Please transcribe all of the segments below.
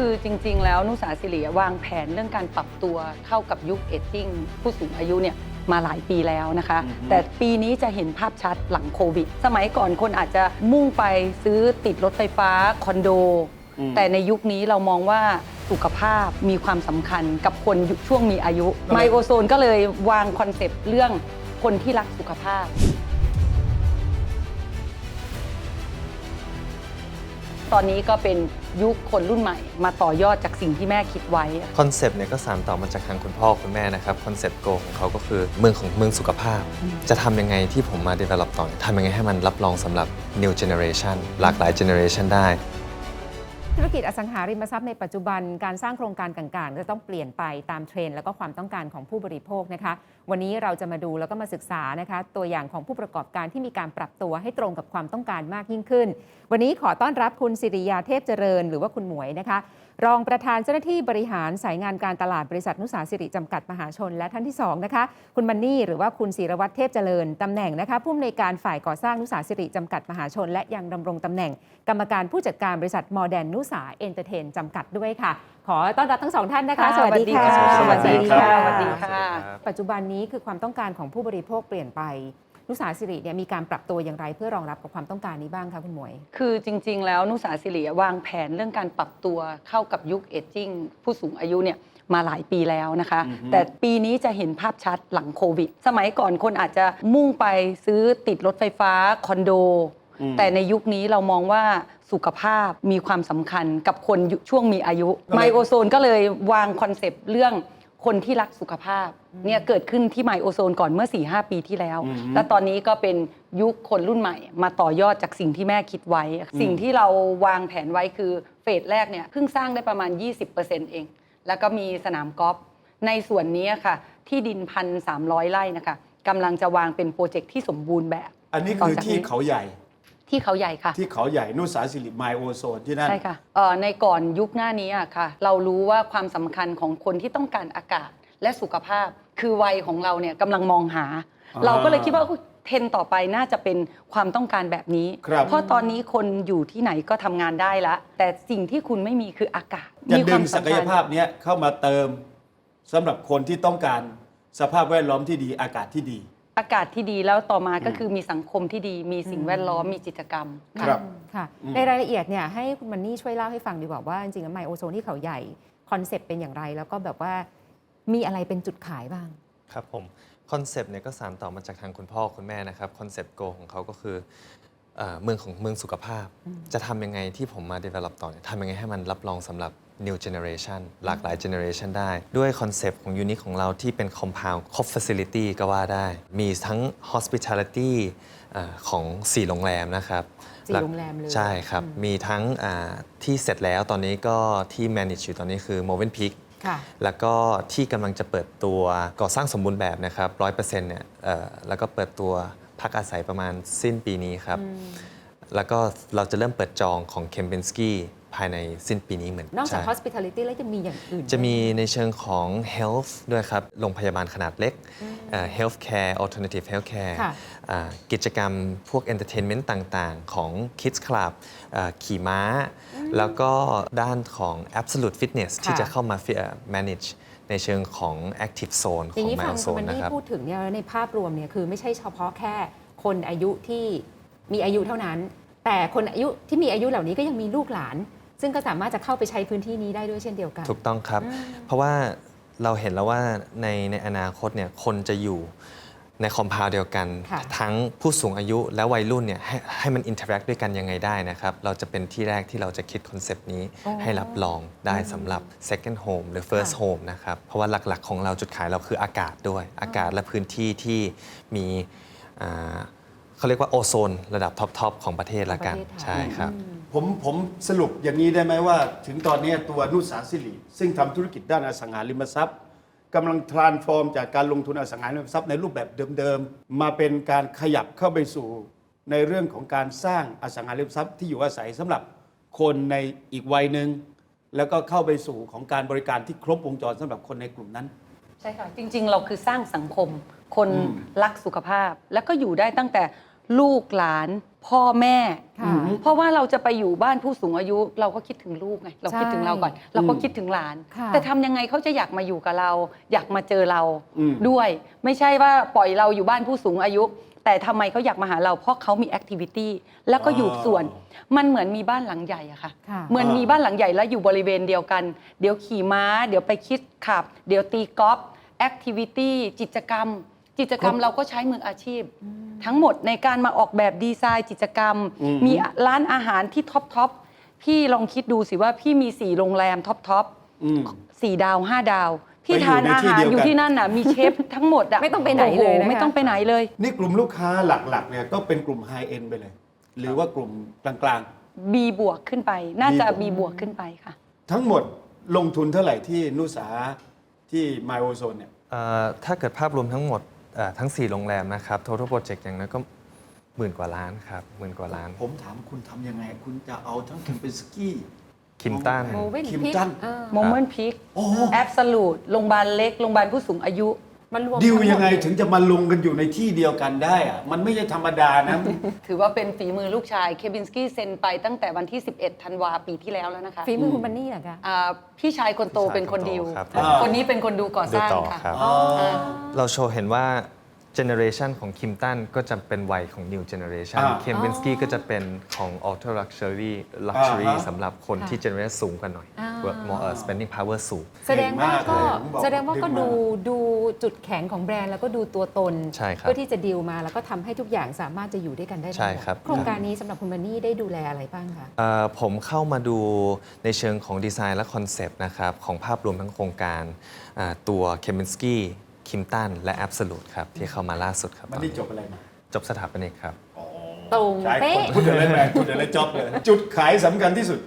คือจริง ๆ แล้วนุสาสิริวางแผนเรื่องการปรับตัวเข้ากับยุคเอจจิ้งผู้สูงอายุเนี่ยมาหลายปีแล้วนะคะ อือฮึ แต่ปีนี้จะเห็นภาพชัดหลังโควิด สมัยก่อนคนอาจจะมุ่งไปซื้อติดรถไฟฟ้าคอนโด อืม แต่ในยุคนี้เรามองว่าสุขภาพมีความสำคัญกับคนยุคช่วงมีอายุก็เลยไมโอโซนก็เลยวางคอนเซปต์เรื่องคนที่รักสุขภาพ ตอนนี้ก็เป็นยุคคนรุ่นใหม่ มาต่อยอดจากสิ่งที่แม่คิดไว้ คอนเซปต์เนี่ยก็สานต่อมาจากทางคุณพ่อคุณแม่นะครับคอนเซปต์โกของเขาก็คือเมืองของเมืองสุขภาพ จะทำยังไงที่ผมมา develop ต่อทำยังไงให้มันรับรองสำหรับ new generation หลากหลาย generation ได้ ธุรกิจอสังหาริมทรัพย์ในปัจจุบันการสร้างโครงการต่างๆ จะต้องเปลี่ยนไปตามเทรนด์และก็ความต้องการของผู้บริโภคนะคะ วันนี้เราจะมาดูแล้วก็มาศึกษานะคะ ตัวอย่างของผู้ประกอบการที่มีการปรับตัวให้ตรงกับความต้องการมากยิ่งขึ้น วันนี้ขอต้อนรับคุณสิริยาเทพเจริญ หรือว่าคุณหมวยนะคะ รองประธานเจ้าหน้าที่บริหารสายงานการตลาดบริษัทนุสาสิริจำกัดมหาชน และท่านที่สองนะคะคุณมันนี่หรือว่าคุณศิรวัตรเทพเจริญตำแหน่งนะคะผู้อำนวยการฝ่ายก่อสร้างนุสาสิริจำกัดมหาชน และยังดำรงตำแหน่ง กรรมการผู้จัดการบริษัทมอร์แดนนุสาเอนเตอร์เทนจำกัดด้วยค่ะ ขอต้อนรับทั้งสองท่านนะคะ สวัสดีค่ะสวัสดีค่ะสสวัวัสสดีดีค่ะค่ะปัจจุบันนี้คือความต้องการของผู้บริโภคเปลี่ยนไป นุสาสิริเนี่ยมีการปรับตัวอย่างไรเพื่อรองรับกับความต้องการนี้บ้างคะคุณหมวย คือจริง ๆ แล้วนุสาสิริวางแผนเรื่องการปรับตัวเข้ากับยุคเอจจิ้งผู้สูงอายุเนี่ยมาหลายปีแล้วนะคะอือฮึแต่ปีนี้จะเห็นภาพชัดหลังโควิด สมัยก่อนคนอาจจะมุ่งไปซื้อติดรถไฟฟ้าคอนโดอืมแต่ในยุคนี้เรามองว่าสุขภาพมีความสำคัญกับคนยุคช่วงมีอายุก็เลยไมโอโซนก็เลยวางคอนเซปต์เรื่อง คนที่รักสุขภาพเนี่ยเกิดขึ้นที่ไมโอโซนก่อนเมื่อ4-5ปีที่แล้วอืมและตอนนี้ก็เป็นยุคคนรุ่นใหม่ มาต่อยอดจากสิ่งที่แม่คิดไว้ สิ่งที่เราวางแผนไว้คือเฟสแรกเนี่ยเพิ่งสร้างได้ประมาณ 20%เอง แล้วก็มีสนามกอล์ฟในส่วนนี้ค่ะ ที่ดินพันสามไร่นะคะกำลังจะวางเป็นโปรเจกต์ที่สมบูรณ์แบบ อันนี้ต่อคือจากที่นี้เขาใหญ่ ที่เขาใหญ่ค่ะ ที่เขาใหญ่นุสาสิริไมโอโซนที่นั่น ใช่ค่ะเอ่อในก่อนยุคหน้านี้อะค่ะ เรารู้ว่าความสำคัญของคนที่ต้องการอากาศและสุขภาพ คือวัยของเราเนี่ยกำลังมองหา อ่าเราก็เลยคิดว่าอุ๊ยเทรนด์ต่อไปน่าจะเป็นความต้องการแบบนี้ ครับ เพราะตอนนี้คนอยู่ที่ไหนก็ทำงานได้ละแต่สิ่งที่คุณไม่มีคืออากาศจะมีคดึวามงศักยสำคัญภาพเนี้ยเข้ามาเติมสำหรับคนที่ต้องการสภาพแวดล้อมที่ดีอากาศที่ดี อากาศที่ดีแล้วต่อมาก็คือมีสังคมที่ดี มีสิ่งแวดล้อมมีกิจกรรมะครับ ค่ะ อืม ในรายละเอียดเนี่ยให้คุณมันนี่ช่วยเล่าให้ฟังดีกว่าว่าจริงๆแล้วไมโอโซนที่เขาใหญ่คอนเซปต์เป็นอย่างไร แล้วก็แบบว่ามีอะไรเป็นจุดขายบ้าง ครับผมคอนเซปต์เนี่ยก็สานต่อมาจากทางคุณพ่อคุณแม่นะครับคอนเซปต์โกของเขาก็คือ เอ่อเมืองของเมืองสุขภาพ จะทำยังไงที่ผมมา develop ต่อเนี่ยทำยังไงให้มันรับรองสำหรับ new generation หลากหลาย generation ได้ ด้วยคอนเซปต์ของยูนิคของเราที่เป็น compound ครบ facility ก็ว่าได้ มีทั้ง hospitality เอ่อของ 4 โรงแรมนะครับสี่แล้วโรงแรมเลย ใช่ครับ มีทั้งอ่าที่เสร็จแล้วตอนนี้ก็ที่ manage อยู่ตอนนี้คือ m o v e n Peak ค่ะ แล้วก็ที่กำลังจะเปิดตัวก่อสร้างสมบูรณ์แบบนะครับร้อยเปอร์เซ็นต์เนี่ยเอ่อแล้วก็เปิดตัว พักอาศัยประมาณสิ้นปีนี้ครับ แล้วก็เราจะเริ่มเปิดจองของเคมเบนสกี้ภายในสิ้นปีนี้เหมือนนอกจาก ใช่ hospitality แล้วจะมีอย่างอื่นจะมีด้วยไหในเชิงของ health ด้วยครับ โรงพยาบาลขนาดเล็กเอ่อ healthcare alternative healthcare ค่ะ อ่ากิจกรรมพวก entertainment ต่างๆ ของ kids club อ่าขี่ม้า แล้วก็ด้านของ absolute fitness ที่ค่ะ จะเข้ามา fi- เอ่อ manage ในเชิงของ active zone ขออย่างนี้ m ฟั i ง l คุณ zone มันนะนี่ครับ พูดถึงเนี่ยในภาพรวมเนี่ยคือไม่ใช่เฉพาะแค่คนอายุที่มีอายุเท่านั้น แต่คนอายุที่มีอายุเหล่านี้ก็ยังมีลูกหลาน ซึ่งก็สามารถจะเข้าไปใช้พื้นที่นี้ได้ด้วยเช่นเดียวกัน ถูกต้องครับ เพราะว่าเราเห็นแล้วว่าในในอนาคตเนี่ยคนจะอยู่ ในคอมพาวเดียวกัน ค่ะทั้งผู้สูงอายุและวัยรุ่นเนี่ยให้ให้มันอินเทอร์แอคด้วยกันยังไงได้นะครับ เราจะเป็นที่แรกที่เราจะคิดคอนเซปต์นี้อ๋อให้รับรองได้สำหรับ second home หรือ first ค่ะ home นะครับ เพราะว่าหลักๆ ของเราจุดขายเราคืออากาศด้วย อากาศและพื้นที่ที่มีอ่าเขาเรียกว่าโอโซน ระดับท็อปๆของประเทศละกันของประเทศไทยใช่ครับ ผมผมสรุปอย่างนี้ได้ไหมว่า ถึงตอนนี้ตัวนุสาสิริซึ่งทำธุรกิจด้านอสังหาริมทรัพย์ กำลังทรานส์ฟอร์มจากการลงทุนอสังหาริมทรัพย์ในรูปแบบเดิมๆ มาเป็นการขยับเข้าไปสู่ในเรื่องของการสร้างอสังหาริมทรัพย์ที่อยู่อาศัยสำหรับคนในอีกวัยหนึ่งแล้วก็เข้าไปสู่ของการบริการที่ครบวงจรสำหรับคนในกลุ่มนั้น ใช่ค่ะ จริง ๆ เราคือสร้างสังคม คนอืมรักสุขภาพ แล้วก็อยู่ได้ตั้งแต่ ลูกหลานพ่อแม่ ค่ะเพราะว่าเราจะไปอยู่บ้านผู้สูงอายุ เราก็คิดถึงลูกไงเราคิดถึงเราก่อน เราก็คิดถึงหลาน ค่ะ แต่ทำยังไงเขาจะอยากมาอยู่กับเรา อยากมาเจอเราอืม ด้วย ไม่ใช่ว่าปล่อยเราอยู่บ้านผู้สูงอายุ แต่ทำไมเขาอยากมาหาเราเพราะเขามีแอคทิวิตี้แล้วก็อยู่ส่วน มันเหมือนมีบ้านหลังใหญ่อะค่ะ ค่ะ เหมือนมีบ้านหลังใหญ่แล้วอยู่บริเวณเดียวกัน เดี๋ยวขี่ม้า เดี๋ยวไปคิดขับ เดี๋ยวตีกอล์ฟแอคทิวิตี้กิจกรรม กิจกรรมเราก็ใช้มืออาชีพ ทั้งหมดในการมาออกแบบดีไซน์กิจกรรมอืมมีร้านอาหารที่ท็อปทอปพี่ลองคิดดูสิว่าพี่มีสี่โรงแรมท็อปทอปอืมสี่ดาวห้าดาว พี่ไปอยู่ทานในอาที่หารเดียวกันอยู่ที่นั่นน่ะมีเชฟทั้งหมดอะไม่ต้องไปไหนเลยนะคะโอ้โไม่ต้องไปไหนเลย นี่กลุ่มลูกค้าหลักๆเนี่ยก็เป็นกลุ่มไฮเอ็นไปเลย หรือว่ากลุ่มกลาง B บวกขึ้นไป น่าจะ B B บวกบวกขึ้นไปค่ะๆทั้งหมดลงทุนเท่าไหร่ที่นุสาที่ไมโอโซนเนี่ยเอ่อถ้าเกิดภาพรวมทั้งหมดเอ่อทั้ง 4 โรงแรมนะครับ total project อย่างนั้นก็หมื่นกว่าล้านครับหมื่นกว่าล้าน ผมถามคุณทำยังไง คุณจะเอาทั้งแคมเปญสกี้ คิมตัน โมเว่นคิมพิกตันเออโมเมนต์พิก โอ้ แอบสูตโรงพยาบาลเล็ก โรงพยาบาลผู้สูงอายุ มันรวมดิวทั้หมดยังไงถึงจะมาลงกันอยู่ในที่เดียวกันได้อะมันไม่ใช่ธรรมดานะ ถือว่าเป็นฝีมือลูกชายเคบินสกี้เซ็นไปตั้งแต่วันที่ 11ธันวาปีที่แล้วแล้วนะคะฝีมือคุณบันนี่เหรอคะอ่าพี่ชายคนโตพี่ชายเป็นคนคนโตดิว ครับอ่าคนนี้เป็นคนดูก่อสร้างดูต่อค่ะ ครับอ๋อเราโชว์เห็นว่า เจเนอเรชันของคิมตันก็จะเป็นวัยของ New Generation อ่าเคมเบนสกี้ก็จะเป็นของ Ultra Luxury Luxury อ่าฮะ สำหรับคนค่ะที่ generate สูงกว่าหน่อยอ่าว่า more uh, spending power สูง แสดงว่าก็เก่งมากเลยผมบอกแสดงว่าก็เก่งมาก ดูดูจุดแข็งของแบรนด์แล้วก็ดูตัวตน ใช่ครับเพื่อที่จะดีลมาแล้วก็ทำให้ทุกอย่างสามารถจะอยู่ด้วยกันได้ทั้งหมดใช่ครับ โครงการนี้สำหรับคุณบันนี่ได้ดูแลอะไรบ้างคะ เอ่อผมเข้ามาดูในเชิงของดีไซน์และคอนเซปต์นะครับ ของภาพรวมทั้งโครงการอ่าตัวเคม i นสกี้ คิมตันและ Absolute ครับ ที่เข้ามาล่าสุดครับมันตอนนี่นี้จบอะไรมาจบสถาปนิกครับ ตรงใช่เป๊ะ คนพูดอะไรแม่พูดอะไรจ็อบเลย จุดขายสำคัญที่สุด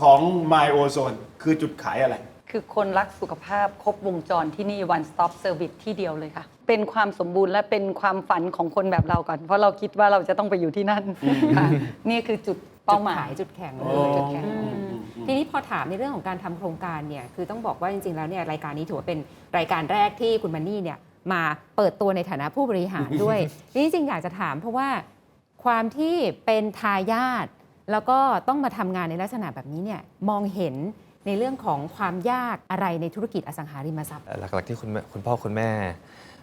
ของ My Ozone คือจุดขายอะไร คือคนรักสุขภาพครบวงจรที่นี่ one stop service ที่เดียวเลยค่ะ เป็นความสมบูรณ์และเป็นความฝันของคนแบบเราก่อน เพราะเราคิดว่าเราจะต้องไปอยู่ที่นั่นค่ะนี่คือจุดเป้าหมายจุดแข็งโอ้จุดแข็ง อืม ทีนี้พอถามในเรื่องของการทำโครงการเนี่ยคือต้องบอกว่าจริงๆแล้วเนี่ยรายการนี้ถือว่าเป็นรายการแรกที่คุณมันนี่เนี่ยมาเปิดตัวในฐานะผู้บริหารด้วยนี่จริงๆอยากจะถามเพราะว่าความที่เป็นทายาทแล้วก็ต้องมาทำงานในลักษณะแบบนี้เนี่ยมองเห็นในเรื่องของความยากอะไรในธุรกิจอสังหาริมทรัพย์ หลักๆที่คุณแม่คุณพ่อคุณแม่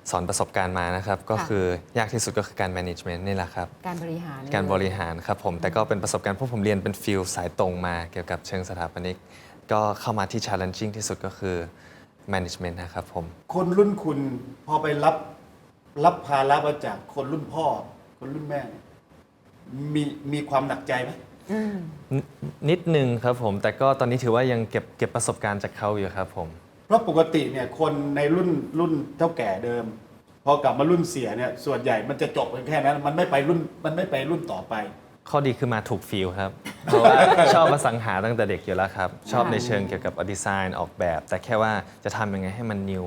สอนประสบการณ์มานะครับ ก็ค่ะคือยากที่สุดก็คือการ management นี่แหละครับ การบริหาร การบริหารครับผมแต่ก็เป็นประสบการณ์เพราะผมเรียนเป็นฟิลสายตรงมาเกี่ยวกับเชิงสถาปนิก ก็เข้ามาที่ challenging ที่สุดก็คือ management นะครับผม คนรุ่นคุณพอไปรับรับภาระมาจากคนรุ่นพ่อ คนรุ่นแม่เนี่ยมีมีความหนักใจไหมอืมนนิดนึงครับผม แต่ก็ตอนนี้ถือว่ายังเก็บเก็บประสบการณ์จากเขาอยู่ครับผม เพราะปกติเนี่ยคนในรุ่นรุ่นเท่าแก่เดิม พอกลับมารุ่นเสียเนี่ยส่วนใหญ่มันจะจบกันแค่นั้น มันไม่ไปรุ่นมันไม่ไปรุ่นต่อไป ข้อดีคือมาถูกฟิลครับ เพราะว่าชอบมาสังหาตั้งแต่เด็กอยู่แล้วครับ ชอบในเชิงเกี่ยวกับดีไซน์ออกแบบ แต่แค่ว่าจะทำยังไงให้มันนิว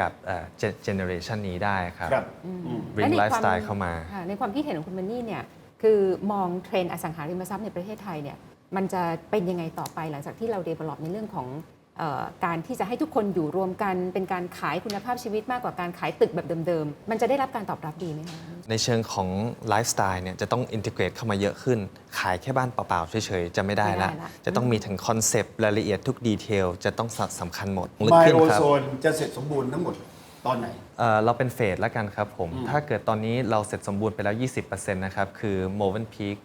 กับเจเนอเรชันนี้ได้ครับครับอืม bring และในความ lifestyle เข้ามาค่ะในความคิดเห็นของคุณมันนี่เนี่ยคือมองเทรนด์อสังหาริมทรัพย์ในประเทศไทยเนี่ยมันจะเป็นยังไงต่อไปหลังจากที่เรา develop ในเรื่องของเออ การที่จะให้ทุกคนอยู่รวมกันเป็นการขายคุณภาพชีวิตมากกว่าการขายตึกแบบเดิมๆ มันจะได้รับการตอบรับดีไหมคะในเชิงของไลฟ์สไตล์เนี่ยจะต้องอินทิเกรตเข้ามาเยอะขึ้น ขายแค่บ้านเปล่าๆเฉยๆ จะไม่ได้ละไม่ได้ละจะต้องมีถึงคอนเซปต์รายละเอียดทุกดีเทลจะต้องสำคัญหมดลึกไมขึ้นโอครับโซนจะเสร็จสมบูรณ์ทั้งหมดตอนไหนเอ่อเราเป็นเฟสแล้วกันครับผม ถ้าเกิดตอนนี้เราเสร็จสมบูรณ์ไปแล้ว 20%นะครับ คือ m o v e n Peak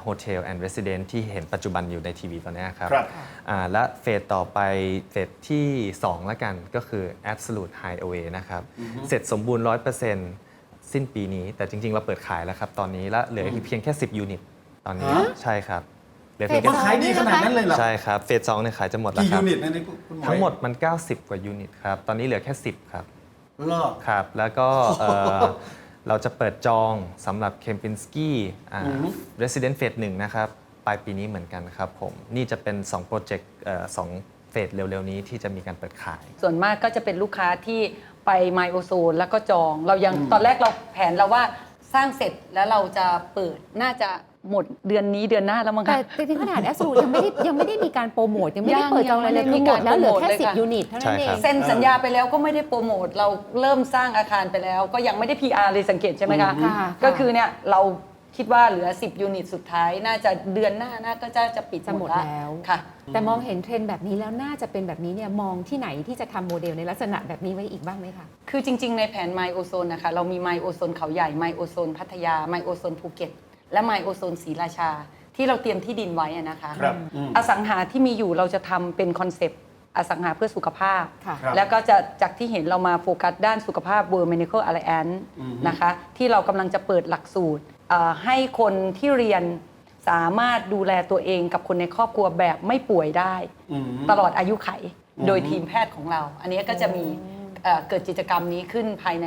โฮเทลแอนด์เรสซิเดนที่เห็นปัจจุบันอยู่ในทีวีตอนนี้ครับครับอ่าและเฟสต่อไปเฟสที่2แล้วกันก็คือ Absolute Highway นะครับ เสร็จสมบูรณ์ 100%สิ้นปีนี้ แต่จริง ๆ เราเปิดขายแล้วครับ ตอนนี้และเหลือเพียงแค่ 10 ยูนิต ตอนนี้ฮะใช่ครับเหลือเพียงมันแค่ขายดีขนาดนั้นเลยเหรอ ใช่ครับ เฟสสองเนี่ยขายจะหมดแล้วกี่ครัยูบนิตนะนี่คุณหมอทั้งหมดมัน 90 กว่ายูนิตครับ ตอนนี้เหลือแค่ 10 ครับรอบครับ แล้วก็ เอ่อเราจะเปิดจองสำหรับเคมปินสกี้อือฮึ Resident Phase 1นะครับปลายปีนี้เหมือนกันครับผม นี่จะเป็น 2 โปรเจกต์สองเฟสเร็ว ๆ นี้ที่จะมีการเปิดขาย ส่วนมากก็จะเป็นลูกค้าที่ไปไมโอโซนแล้วก็จอง เรายังตอนแรกเราแผนเราว่าสร้างเสร็จแล้วเราจะเปิดน่าจะ หมดเดือนนี้เดือนหน้าแล้วมั้งแต่คะ แต่ถึงขนาดแอส o ูยังไม่ได้ยังไม่ได้มีการโปรโมทยังไม่ได้ยังเปิดจองอะไรเลยยังไม่คือได้หมดแล้วเหลือแค่มีการโปรโมทเลยค่ะ 10 ยูนิตเท่านั้นเอใช่ครังบเซ็นสัญญาไปแล้วก็ไม่ได้โปรโมทเราเริ่มสร้างอาคารไปแล้ว ก็ยังไม่ได้ PR เลยสังเกตใช่ไหมคะอืมค่ะ ก็คือเนี่ยเราคิดว่าเหลือ 10 ยูนิตสุดท้ายน่าจะเดือนหน้าน่าก็จะจะปิดจะหมดละแล้ว ค่ะ แต่มองเห็นเทรนด์แบบนี้แล้วน่าจะเป็นแบบนี้เนี่ยมองที่ไหนที่จะทำโมเดลในลักษณะแบบนี้ไว้อีกบ้างไหมคะ คือจริง ๆ ในแผนไมโอโซนนะคะ เรามีไมโอโซนเขาใหญ่ไมโอโซนพัทยาไมโอโซนภูเก็ต และไมโอโซนศรีราชา ที่เราเตรียมที่ดินไว้อะนะคะครับอืม อสังหาที่มีอยู่เราจะทำเป็นคอนเซปต์อสังหาเพื่อสุขภาพ ค่ะ ครับ แล้วก็จะจากที่เห็นเรามาโฟกัสด้านสุขภาพ World Medical Alliance อือฮึนะคะที่เรากำลังจะเปิดหลักสูตรเอ่อให้คนที่เรียนสามารถดูแลตัวเองกับคนในครอบครัวแบบไม่ป่วยได้ อืม ตลอดอายุไขอืมโดยทีมแพทย์ของเรา อันนี้ก็จะมีเอ่อเกิดกิจกรรมนี้ขึ้นภายใน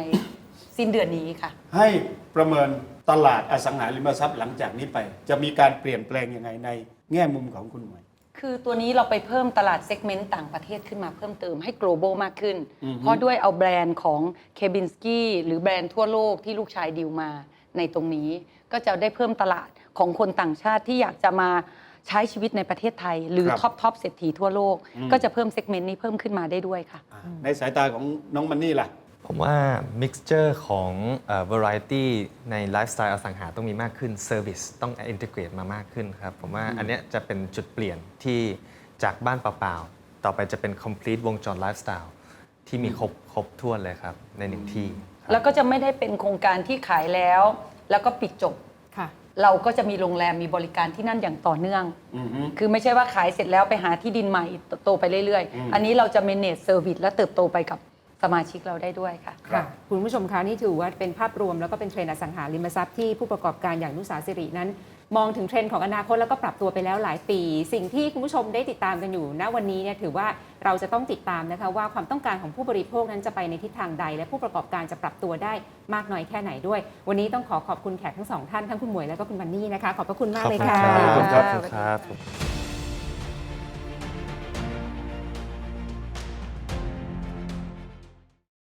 สิ้นเดือนนี้ค่ะ ให้ประเมินตลาดอสังหาริมทรัพย์หลังจากนี้ไป จะมีการเปลี่ยนแปลงยังไงในแง่มุมของคุณหมวย คือตัวนี้เราไปเพิ่มตลาดเซกเมนต์ต่างประเทศขึ้นมาเพิ่มเติมให้ global มากขึ้น อือฮึ เพราะด้วยเอาแบรนด์ของเคบินสกี้หรือแบรนด์ทั่วโลกที่ลูกชายดิวมาในตรงนี้ ก็จะได้เพิ่มตลาดของคนต่างชาติที่อยากจะมาใช้ชีวิตในประเทศไทย หรือครับท็อปทอปเศรษฐีทั่วโลก อืม ก็จะเพิ่มเซกเมนต์นี้เพิ่มขึ้นมาได้ด้วยค่ะ อ่าในสายตาของน้องมันนี่ล่ะ ผมว่า mixture ของเอ่อ variety ในไลฟ์สไตล์อสังหาต้องมีมากขึ้น service ต้อง integrate มามากขึ้นครับ ผมว่าอันเนี้ยจะเป็นจุดเปลี่ยนที่จากบ้านเปล่าๆ ต่อไปจะเป็น complete วงจรไลฟ์สไตล์ที่มีครบครบถ้วนเลยครับ ในหนึ่งที่ครับแล้วก็จะไม่ได้เป็นโครงการที่ขายแล้ว แล้วก็ปิดจบ ค่ะ เราก็จะมีโรงแรมมีบริการที่นั่นอย่างต่อเนื่องอือฮึคือไม่ใช่ว่าขายเสร็จแล้วไปหาที่ดินใหม่โตไปเรื่อยอืมๆอันนี้เราจะ manage service และเติบโตไปกับ สมาชิกเราได้ด้วยค่ะ ครับค่ะคุณผู้ชมคะนี่ถือว่าเป็นภาพรวมแล้วก็เป็นเทรนด์อสังหาริมทรัพย์ที่ผู้ประกอบการอย่างนุสาสิรินั้น มองถึงเทรนด์ของอนาคตแล้วก็ปรับตัวไปแล้วหลายปี สิ่งที่คุณผู้ชมได้ติดตามกันอยู่ณวันนี้เนี่ยถือว่าเราจะต้องติดตามนะคะว่าความต้องการของผู้บริโภคนั้นจะไปในทิศทางใด และผู้ประกอบการจะปรับตัวได้มากน้อยแค่ไหนด้วย วันนี้ต้องขอขอบคุณแขกทั้งสองท่านทั้งคุณหมวยและก็คุณวันนี่นะคะขอบพระคุณมากเลยค่ะ ขอบคุณครับค่ะขอบคุณครับ